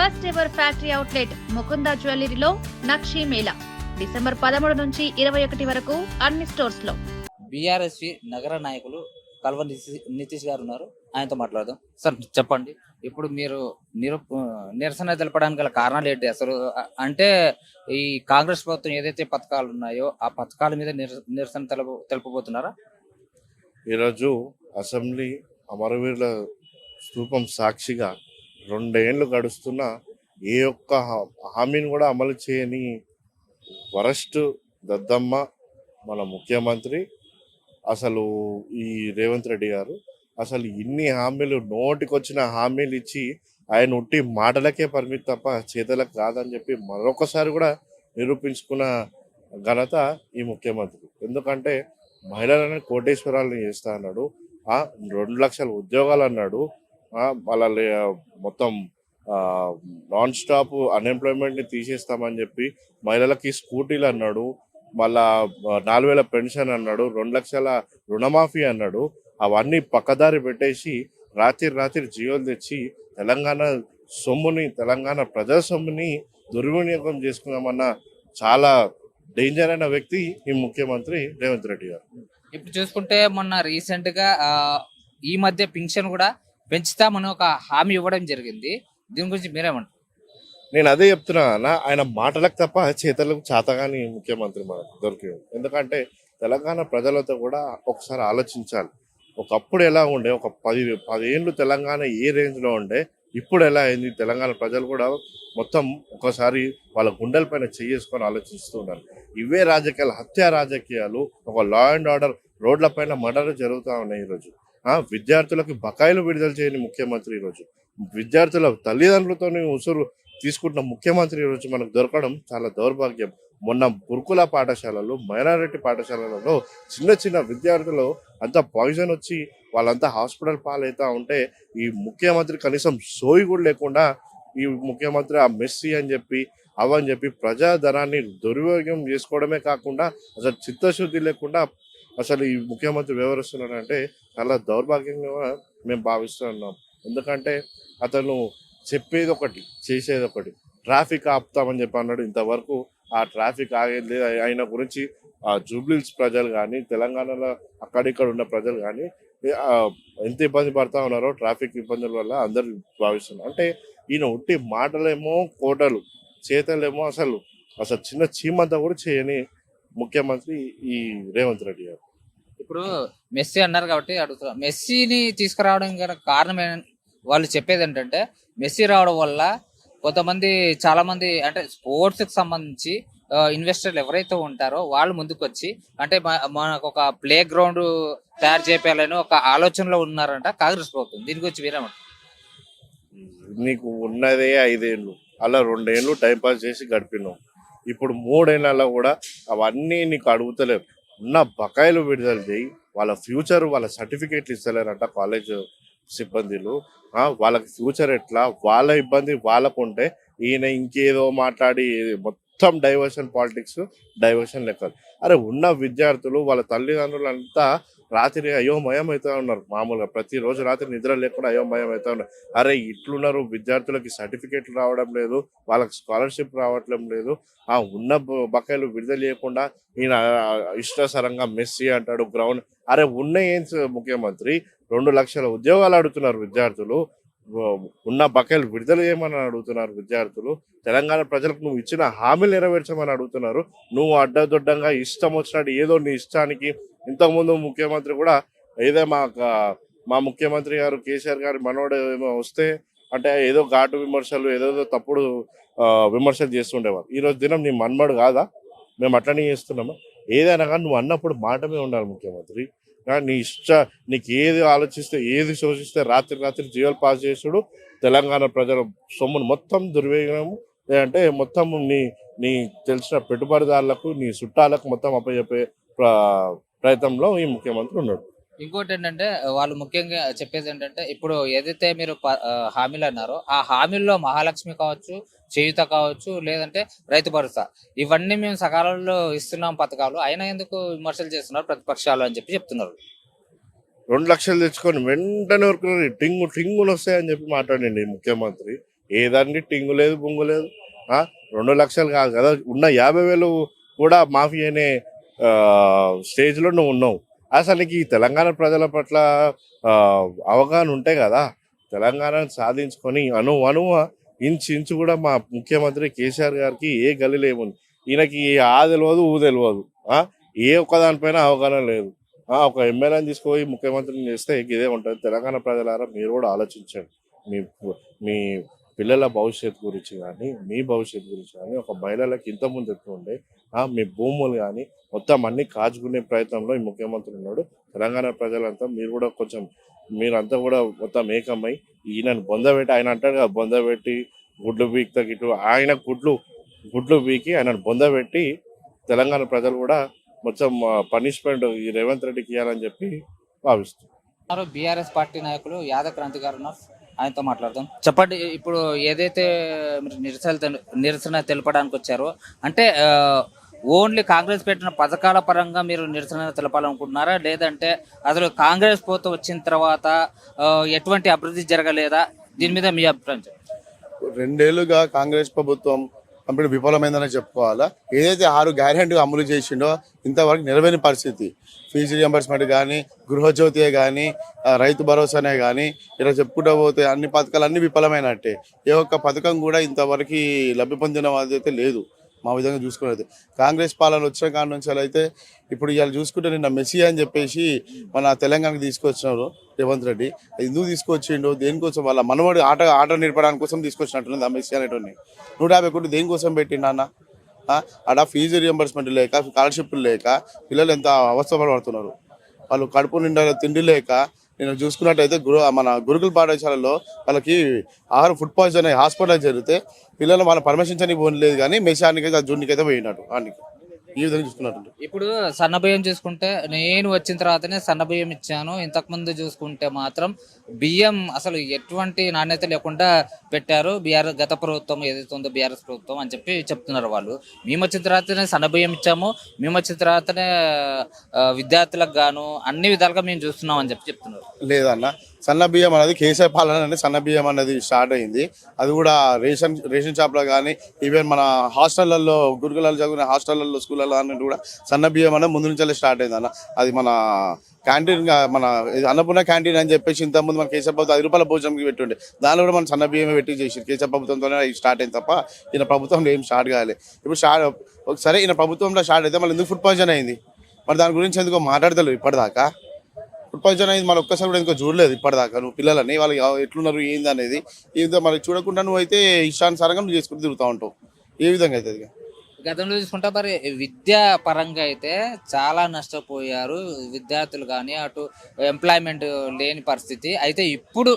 First ever factory outlet Mukunda జ్యువెలరీలో nakshi Mela. December పదమూడు నుంచి ఇరవై ఒకటి వరకు అన్ని స్టోర్స్లో. బీఆర్ఎస్పి నగర నాయకులు కల్వ నితీ- నితీష్ గారు ఉన్నారు. ఆయనతో మాట్లాడదాం. సార్ చెప్పండి. ఇప్పుడు మీరు నిరు నిరసన తెలపడానికి గల కారణాలు ఏంటి అసలు? అంటే ఈ కాంగ్రెస్ ప్రభుత్వం ఏదైతే పథకాలు ఉన్నాయో ఆ పథకాల మీద నిర- నిరసన తెలప తెలుపబోతున్నారా? ఈరోజు అసెంబ్లీ అమరవీరుల స్థూపం సాక్షిగా రెండేళ్ళు గడుస్తున్న ఏ ఒక్క హామీని కూడా అమలు చేయని వరస్ట్ దద్దమ్మ మన ముఖ్యమంత్రి. అసలు ఈ రేవంత్ రెడ్డి గారు అసలు ఇన్ని హామీలు నోటికొచ్చిన హామీలు ఇచ్చి ఆయన ఉట్టి మాటలకే పరిమితి తప్ప చేతలకు కాదని చెప్పి మరొకసారి కూడా నిరూపించుకున్న ఘనత ఈ ముఖ్యమంత్రి. ఎందుకంటే మహిళలను కోటేశ్వరాలను చేస్తా అన్నాడు రెండు లక్షల ఉద్యోగాలు అన్నాడు వాళ్ళ లే- మొత్తం నాన్ స్టాప్ అన్ఎంప్లాయ్మెంట్ని తీసేస్తామని చెప్పి మహిళలకి స్కూటీలు అన్నాడు మళ్ళా నాలుగు వేల పెన్షన్ అన్నాడు రెండు లక్షల రుణమాఫీ అన్నాడు అవన్నీ పక్కదారి పెట్టేసి రాత్రి రాత్రి జియోలు తెచ్చి తెలంగాణ సొమ్ముని తెలంగాణ ప్రజా సొమ్ముని దుర్వినియోగం చేసుకున్నామన్న చాలా డేంజర్ అయిన వ్యక్తి ఈ ముఖ్యమంత్రి రేవంత్ రెడ్డి గారు. ఇప్పుడు చూసుకుంటే మొన్న రీసెంట్గా ఈ మధ్య పింఛన్ కూడా పెంచుతామని ఒక హామీ ఇవ్వడం జరిగింది. దీని గురించి మీరేమంటారు? నేను అదే చెప్తున్నా అన్న ఆయన మాటలకు తప్ప చేతలకు చేతగాని ముఖ్యమంత్రి మనకు దొరికింది ఎందుకంటే తెలంగాణ ప్రజలతో కూడా ఒకసారి ఆలోచించాలి. ఒకప్పుడు ఎలా ఉండే ఒక పది పదేళ్ళు తెలంగాణ ఏ రేంజ్లో ఉండే ఇప్పుడు ఎలా అయింది తెలంగాణ ప్రజలు కూడా మొత్తం ఒకసారి వాళ్ళ గుండెల పైన చేసుకొని ఆలోచిస్తున్నారు ఇవే రాజకీయాలు హత్యా రాజకీయాలు ఒక లా అండ్ ఆర్డర్ రోడ్ల పైన మర్డర్ జరుగుతూ ఉన్నాయి ఈరోజు. విద్యార్థులకు బకాయిలు విడుదల చేయని ముఖ్యమంత్రి ఈరోజు. విద్యార్థుల తల్లిదండ్రులతో ఉసురు తీసుకుంటున్న ముఖ్యమంత్రి ఈరోజు మనకు దొరకడం చాలా దౌర్భాగ్యం. మొన్న గురుకుల పాఠశాలలో మైనారిటీ పాఠశాలలలో చిన్న చిన్న విద్యార్థులు అంతా పాయిజన్ వచ్చి వాళ్ళంతా హాస్పిటల్ పాలవుతా ఉంటే ఈ ముఖ్యమంత్రి కనీసం సోయి కూడా లేకుండా ఈ ముఖ్యమంత్రి ఆ మెస్సీ అని చెప్పి అవని చెప్పి ప్రజాధనాన్ని దుర్వినియోగం చేసుకోవడమే కాకుండా అసలు చిత్తశుద్ధి లేకుండా అసలు ఈ ముఖ్యమంత్రి వ్యవహరిస్తున్నాడంటే చాలా దౌర్భాగ్యంగా మేము భావిస్తున్నాం ఎందుకంటే అతను చెప్పేది ఒకటి చేసేది ఒకటి. ట్రాఫిక్ ఆపుతామని చెప్పి అన్నాడు. ఇంతవరకు ఆ ట్రాఫిక్ ఆగేది ఆయన గురించి ఆ జూబ్లీస్ ప్రజలు కానీ తెలంగాణలో అక్కడిక్కడ ఉన్న ప్రజలు కానీ ఎంత ఇబ్బంది పడతా ఉన్నారో ట్రాఫిక్ ఇబ్బందుల వల్ల అందరు భావిస్తున్నారు. అంటే ఈయన ఉట్టి మాటలేమో కోటలు చేతలేమో అసలు అసలు చిన్న చీమంతా కూడా చేయని ముఖ్యమంత్రి ఈ రేవంత్ రెడ్డి గారు. ఇప్పుడు మెస్సీ అన్నారు కాబట్టి అడుగుతున్నా. మెస్సీని తీసుకురావడం గల కారణం ఏం- వాళ్ళు చెప్పేది ఏంటంటే మెస్సీ రావడం వల్ల కొంతమంది చాలా మంది అంటే స్పోర్ట్స్కి సంబంధించి ఇన్వెస్టర్లు ఎవరైతే ఉంటారో వాళ్ళు ముందుకు వచ్చి అంటే మనకు ఒక ప్లే గ్రౌండ్ తయారు చేయాలని ఒక ఆలోచనలో ఉన్నారంట కాంగ్రెస్ ప్రభుత్వం. దీని గురించి వీరమంట నీకు ఉన్నదే ఐదేళ్ళు అలా రెండేళ్ళు టైం పాస్ చేసి గడిపినావు. ఇప్పుడు మూడేళ్ళలో కూడా అవన్నీ నీకు అడుగుతలేవు ఉన్న బకాయిలు విడుదల చేయి వాళ్ళ ఫ్యూచర్ వాళ్ళ సర్టిఫికేట్లు ఇస్తలేరంట కాలేజ్ సిబ్బందిలు. వాళ్ళకి ఫ్యూచర్ ఎట్లా? వాళ్ళ ఇబ్బంది వాళ్ళకు ఉంటే ఈయన ఇంకేదో మాట్లాడి మొత్తం డైవర్షన్ పాలిటిక్స్ డైవర్షన్ లెక్కలు. అరే ఉన్న విద్యార్థులు వాళ్ళ తల్లిదండ్రులు అంతా రాత్రి అయోమయం అవుతా ఉన్నారు. మామూలుగా ప్రతిరోజు రాత్రి నిద్ర లేకుండా అయోమయం అవుతా ఉన్నారు. అరే ఇట్లున్నారు విద్యార్థులకి సర్టిఫికేట్లు రావడం లేదు వాళ్ళకి స్కాలర్షిప్ రావట్లం లేదు. ఆ ఉన్న బకాయిలు విడుదల చేయకుండా ఈయన ఇష్టాసరంగా మెస్సీ అంటాడు గ్రౌండ్. అరే ఉన్న ఏం ముఖ్యమంత్రి? రెండు లక్షల ఉద్యోగాలు అడుగుతున్నారు విద్యార్థులు. ఉన్న బకాయిలు విడుదల చేయమని అడుగుతున్నారు విద్యార్థులు. తెలంగాణ ప్రజలకు నువ్వు ఇచ్చిన హామీలు నెరవేర్చమని అడుగుతున్నారు. నువ్వు అడ్డదొడ్డంగా ఇష్టం వచ్చినట్టు ఏదో నీ ఇష్టానికి ఇంతకుముందు ముఖ్యమంత్రి కూడా ఏదో మా మా ముఖ్యమంత్రి గారు కేసీఆర్ గారి మనోడు ఏమో వస్తే అంటే ఏదో ఘాటు విమర్శలు ఏదేదో తప్పుడు విమర్శలు చేస్తుండేవారు. ఈరోజు దినం నీ మన్మడు కాదా? మేము అట్లనే చేస్తున్నాము? ఏదైనా కానీ నువ్వు అన్నప్పుడు మాటమే ఉండాలి ముఖ్యమంత్రి. నీ ఇష్ట నీకు ఏది ఆలోచిస్తే ఏది శోషిస్తే రాత్రి రాత్రి జీవోలు పాస్ చేసుడు. తెలంగాణ ప్రజల సొమ్మును మొత్తం దుర్వినియోగము లేదంటే మొత్తం నీ నీ తెలిసిన పెట్టుబడిదారులకు నీ చుట్టాలకు మొత్తం అప్పచెప్పే ప్రయత్నంలో ఈ ముఖ్యమంత్రి ఉన్నాడు. ఇంకోటి ఏంటంటే వాళ్ళు ముఖ్యంగా చెప్పేది ఏంటంటే ఇప్పుడు ఏదైతే మీరు హామీలు అన్నారో ఆ హామీల్లో మహాలక్ష్మి కావచ్చు చేయుత కావచ్చు లేదంటే రైతు భరోసా ఇవన్నీ మేము సకాలంలో ఇస్తున్నాం పథకాలు అయినా ఎందుకు విమర్శలు చేస్తున్నారు ప్రతిపక్షాలు అని చెప్పి చెప్తున్నారు. రెండు లక్షలు తెచ్చుకొని వెంటనే వరకు టింగు టింగులు వస్తాయని చెప్పి మాట్లాడండి ముఖ్యమంత్రి. ఏదాన్ని టింగు లేదు బొంగు లేదు? రెండు లక్షలు కాదు కదా. ఉన్న యాభై వేలు కూడా మాఫీ అనే స్టేజ్లో నువ్వు ఉన్నావు. అసలు నీకు ఈ తెలంగాణ ప్రజల పట్ల అవగాహన ఉంటే కదా తెలంగాణను సాధించుకొని అను అనువ ఇంచు ఇంచు కూడా మా ముఖ్యమంత్రి కేసీఆర్ గారికి ఏ గలి లేముంది ఈయనకి ఆ తెలియదు ఊ తెలియదు ఏ ఒక్క దానిపైన అవగాహన లేదు. ఒక ఎమ్మెల్యేని తీసుకుపోయి ముఖ్యమంత్రిని చేస్తే ఇదే ఉంటుంది. తెలంగాణ ప్రజలారా మీరు కూడా ఆలోచించండి. మీ మీ పిల్లల భవిష్యత్తు గురించి కానీ మీ భవిష్యత్తు గురించి కానీ ఒక మహిళలకు ఇంత ముందు ఉండే? మీ భూములు కానీ మొత్తం అన్ని కాచుకునే ప్రయత్నంలో ఈ ముఖ్యమంత్రి ఉన్నాడు. తెలంగాణ ప్రజలంతా మీరు కూడా కొంచెం మీరంతా కూడా మొత్తం ఏకమై ఈయనను బొందబెట్టి ఆయన అంటాడు కదా బొందబెట్టి గుడ్లు బీక్తా గిట్లు ఆయన గుడ్లు గుడ్లు బీకి ఆయనను బొందబెట్టి తెలంగాణ ప్రజలు కూడా మొత్తం పనిష్మెంట్ ఈ రేవంత్ రెడ్డికి ఇవ్వాలని చెప్పి భావిస్తున్నారు. బీఆర్ఎస్ పార్టీ నాయకులు యాదవ్ క్రాంతి గారు ఉన్నారు. ఆయనతో మాట్లాడదాం. చెప్పండి ఇప్పుడు ఏదైతే మీరు నిరసన తెలు- నిరసన తెలపడానికి వచ్చారో అంటే ఓన్లీ కాంగ్రెస్ పెట్టిన పథకాల పరంగా మీరు నిరసన తెలపాలనుకుంటున్నారా? లేదంటే అసలు కాంగ్రెస్ పోత వచ్చిన తర్వాత ఎటువంటి అభివృద్ధి జరగలేదా? దీని మీద మీ అభిప్రాయం రెండేళ్ళుగా కాంగ్రెస్ ప్రభుత్వం కంప్లీట్ విఫలమైందనే చెప్పుకోవాలా? ఏదైతే ఆరు గ్యారెంటీ అమలు చేసిండో ఇంతవరకు నెరవేరిన పరిస్థితి. ఫీజు రియంబర్స్మెంట్ కానీ గృహజ్యోతి కానీ రైతు భరోసానే కానీ ఇలా చెప్పుకుంటూ పోతే అన్ని పథకాలు అన్ని విఫలమైనట్టే. ఏ ఒక్క పథకం కూడా ఇంతవరకు లబ్ధి పొందిన అయితే లేదు. మా విధంగా చూసుకునేది కాంగ్రెస్ పాలన వచ్చిన కాడ నుంచి అయితే ఇప్పుడు ఇవాళ చూసుకుంటే నిన్న మెస్సీ అని చెప్పేసి మన తెలంగాణకు తీసుకొచ్చినారు రేవంత్ రెడ్డి. అది ఎందుకు తీసుకొచ్చిండు దేనికోసం వాళ్ళ మనవాడు ఆట ఆట నేర్పడానికి కోసం తీసుకొచ్చినట్టుంది ఆ మెస్సీ అనేటువంటి నూట యాభై కోట్లు దేనికోసం పెట్టిండు అన్న ఆడ ఫీజు రియంబర్స్మెంట్ లేక స్కాలర్షిప్లు లేక పిల్లలు ఎంత అవస్థ పడుతున్నారు? వాళ్ళు కడుపు నిండా తిండి లేక నేను చూసుకున్నట్టయితే గురు మన గురుకుల పాఠశాలలో వాళ్ళకి ఆహారం ఫుడ్ పాయిజన్ అయ్యి హాస్పిటల్ జరిగితే పిల్లలు వాళ్ళ పర్మిషన్చని పోలేదు కానీ మెషానికి జూన్కి అయితే పోయినట్టు వానికి ఈ విధంగా చూసుకున్నట్టు ఇప్పుడు సన్నబియ్యం చూసుకుంటే నేను వచ్చిన తర్వాతనే సన్నబియ్యం ఇచ్చాను. ఇంతకు ముందు చూసుకుంటే మాత్రం బియ్యం అసలు ఎటువంటి నాణ్యత లేకుండా పెట్టారు. బీఆర్ గత ప్రభుత్వం ఏదైతే ఉందో బీఆర్ఎస్ ప్రభుత్వం అని చెప్పి చెప్తున్నారు వాళ్ళు. మేము వచ్చిన తర్వాతనే సన్నబియ్యం ఇచ్చాము. మేము వచ్చిన తర్వాతనే విద్యార్థులకు గాను అన్ని విధాలుగా మేము చూస్తున్నాం అని చెప్పి చెప్తున్నారు. లేదన్న సన్న బియ్యం అనేది కేసీఆర్ పాలన అనేది సన్న బియ్యం అనేది స్టార్ట్ అయింది. అది కూడా రేషన్ రేషన్ షాప్లో కానీ ఈవెన్ మన హాస్టళ్ళలో గురుకులాలు చదివిన హాస్టళ్ళలో స్కూళ్ళలో అనేది కూడా సన్న బియ్యం అనేది ముందు నుంచే స్టార్ట్ అయింది అన్న. అది మన క్యాంటీన్ మన ఇది అన్నపూర్ణ క్యాంటీన్ అని చెప్పేసి ఇంతకుముందు మన కేసీఆర్ ప్రభుత్వం ఐదు రూపాయల భోజనంకి పెట్టుండే. దానిలో కూడా మన సన్న బియ్యమే పెట్టి చేసి కేసీఆర్ ప్రభుత్వంతోనే స్టార్ట్ అయింది తప్ప ఈయన ప్రభుత్వంలో ఏం స్టార్ట్ కాలే. ఇప్పుడు స్టార్ట్ సరే ఈయన ప్రభుత్వంలో స్టార్ట్ అయితే మళ్ళీ ఎందుకు ఫుడ్ పాయిజన్ అయింది? మరి దాని గురించి ఎందుకో మాట్లాడతలేవు ఇప్పటిదాకా. ఫుడ్ పాయిజన్ అనేది మన ఒక్కసారి కూడా ఇంకా చూడలేదు ఇప్పటిదాకా నువ్వు పిల్లలని వాళ్ళు ఎట్లున్నారు ఏంది అనేది. ఈ విధంగా మనకి చూడకుండా నువ్వు అయితే ఇష్టానుసారంగా నువ్వు చేసుకుంటూ తిరుగుతూ ఉంటావు. ఏ విధంగా అవుతుంది గతంలో చూసుకుంటే మరి విద్యా పరంగా అయితే చాలా నష్టపోయారు విద్యార్థులు కానీ అటు ఎంప్లాయ్మెంట్ లేని పరిస్థితి. అయితే ఇప్పుడు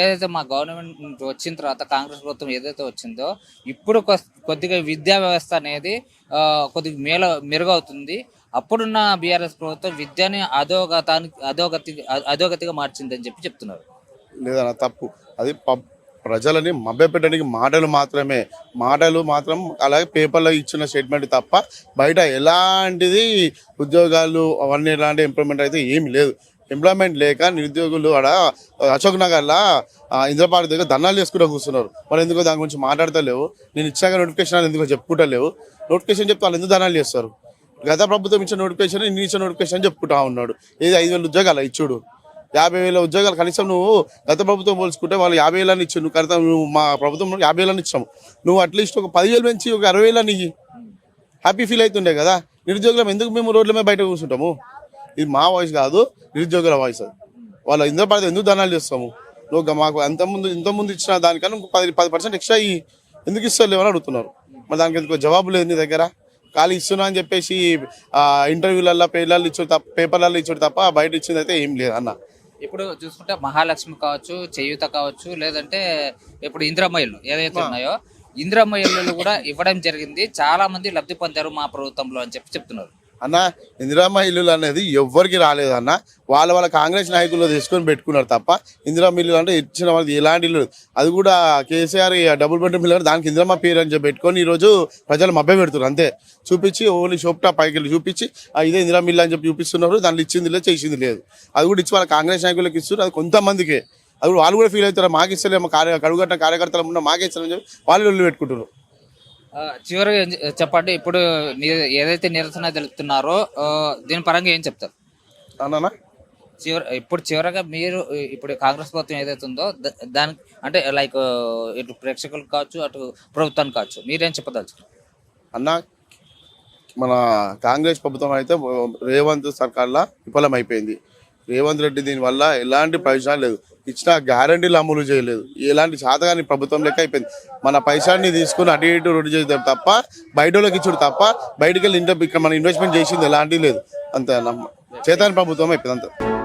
ఏదైతే మా గవర్నమెంట్ వచ్చిన తర్వాత కాంగ్రెస్ ప్రభుత్వం ఏదైతే వచ్చిందో ఇప్పుడు కొద్దిగా విద్యా వ్యవస్థ అనేది కొద్దిగా మేల మెరుగవుతుంది. అప్పుడున్న బీఆర్ఎస్ ప్రభుత్వం విద్యని అధోగతానికి అధోగతి అధోగతిగా మార్చిందని చెప్పి చెప్తున్నారు. లేదన్న తప్పు. అది ప్రజలని మభ్యపెట్టడానికి మాటలు మాత్రమే. మాటలు మాత్రం అలాగే పేపర్లో ఇచ్చిన స్టేట్మెంట్ తప్ప బయట ఎలాంటిది ఉద్యోగాలు అవన్నీ ఎలాంటి ఎంప్లాయ్మెంట్ అయితే ఏమి లేదు. ఎంప్లాయ్మెంట్ లేక నిరుద్యోగులు ఆడ అశోక్ నగర్లో ఇంద్రపాటి దగ్గర ధర్నాలు చేసుకుంటూ కూర్చున్నారు. వాళ్ళు ఎందుకో దాని గురించి మాట్లాడతలేవు. నేను ఇచ్చాక నోటిఫికేషన్ ఎందుకో చెప్పుకుంటలేవు. నోటిఫికేషన్ చెప్తే వాళ్ళు ఎందుకు ధర్నాలు చేస్తారు? గత ప్రభుత్వం ఇచ్చిన నోటిఫికేషన్ నేను ఇచ్చిన నోటిఫికేషన్ అని చెప్పుకుంటా ఉన్నాడు. ఏది ఐదు వేల ఉద్యోగాలు ఇచ్చుడు యాభై వేల ఉద్యోగాలు కనీసం నువ్వు గత ప్రభుత్వం పోల్చుకుంటే వాళ్ళు యాభై వేలని ఇచ్చు నువ్వు కనీసం నువ్వు మా ప్రభుత్వం యాభై వేలని ఇచ్చాము. నువ్వు అట్లీస్ట్ ఒక పదివేలు పెంచి ఒక అరవై వేలని ఇయ్యి. హ్యాపీ ఫీల్ అవుతుండే కదా. నిరుద్యోగులం ఎందుకు మేము రోడ్ల మీద బయట కూర్చుంటాము? ఇది మా వాయిస్ కాదు నిరుద్యోగుల వాయిస్ అది. వాళ్ళ ఇంద్ర పడితే ఎందుకు ధనాలు చేస్తాము? నువ్వు మాకు అంత ఇంతకుముందు ఇచ్చిన దానికన్నా పది పది పర్సెంట్ ఎక్స్ట్రా ఎందుకు ఇస్తారు లేవని అడుగుతున్నారు. మరి దానికి ఎందుకు జవాబు లేదు నీ దగ్గర? ఖాళీ ఇస్తున్నా అని చెప్పేసి ఆ, ఇంటర్వ్యూలల్లో పేర్లలో ఇచ్చాడు తప్ప పేపర్లలో ఇచ్చాడు తప్ప బయట ఇచ్చింది అయితే ఏం లేదు అన్న. ఇప్పుడు చూసుకుంటే మహాలక్ష్మి కావచ్చు చేయూత కావచ్చు లేదంటే ఇప్పుడు ఇందిరమ్మ ఇల్లు ఏదైతే ఉన్నాయో ఇందిరమ్మ ఇల్లు కూడా ఇవ్వడం జరిగింది. చాలా మంది లబ్ధి పొందారు మా ప్రభుత్వంలో అని చెప్పి చెప్తున్నారు. అన్న ఇందిరామ్మ ఇల్లులు అనేది ఎవ్వరికి రాలేదు అన్న. వాళ్ళ వాళ్ళ కాంగ్రెస్ నాయకులు తీసుకొని పెట్టుకున్నారు తప్ప ఇందిరామ్మ ఇల్లు అంటే ఇచ్చిన వాళ్ళకి ఎలాంటి ఇల్లు అది కూడా కేసీఆర్ డబుల్ బెడ్రూమ్ ఇల్లు దానికి ఇందిరమ్మ పేరు అని చెప్పి పెట్టుకొని ఈరోజు ప్రజలు మభ్య పెడుతున్నారు అంతే. చూపించి ఓన్లీ షోప్టా పైకి వెళ్ళి చూపించి ఇదే ఇందిరామ్మ ఇల్లు అని చెప్పి చూపిస్తున్నారు దాంట్లో ఇచ్చింది లేదు చేసింది లేదు. అది కూడా ఇచ్చి వాళ్ళ కాంగ్రెస్ నాయకులకు ఇస్తున్నారు అది కొంతమందికే. అది వాళ్ళు కూడా ఫీల్ అవుతారు మాకు ఇస్తలేము కార్య కడుగట్టిన కార్యకర్తలు ఉన్న మాకే ఇస్తారని చెప్పి వాళ్ళు ఇల్లు పెట్టుకుంటున్నారు. చివరిగా చెప్పండి ఇప్పుడు ఏదైతే నిరసన తెలుపుతున్నారో దీని పరంగా ఏం చెప్తారు? చివరి ఇప్పుడు చివరగా మీరు ఇప్పుడు కాంగ్రెస్ ప్రభుత్వం ఏదైతే ఉందో దానికి అంటే లైక్ ఇటు ప్రేక్షకులకు కావచ్చు అటు ప్రభుత్వానికి కావచ్చు మీరేం చెప్పదలుచుకున్నారు? అన్న మన కాంగ్రెస్ ప్రభుత్వం అయితే రేవంత్ సర్కార్లా విఫలమైపోయింది. రేవంత్ రెడ్డి దీనివల్ల ఎలాంటి ప్రయోజనాలు లేదు ఇచ్చిన గ్యారంటీలు అమలు చేయలేదు. ఎలాంటి శాతగాని ప్రభుత్వం లెక్క అయిపోయింది. మన పైసాన్ని తీసుకుని అటు ఇటు రొడ్డు చేద్దాం తప్ప బయట వాళ్ళకి ఇచ్చుడు తప్ప బయటికి వెళ్ళి ఇంటర్ ఇక్కడ మన ఇన్వెస్ట్మెంట్ చేసింది ఎలాంటివి లేదు. అంతే చేతాని ప్రభుత్వం అయిపోయింది అంతే.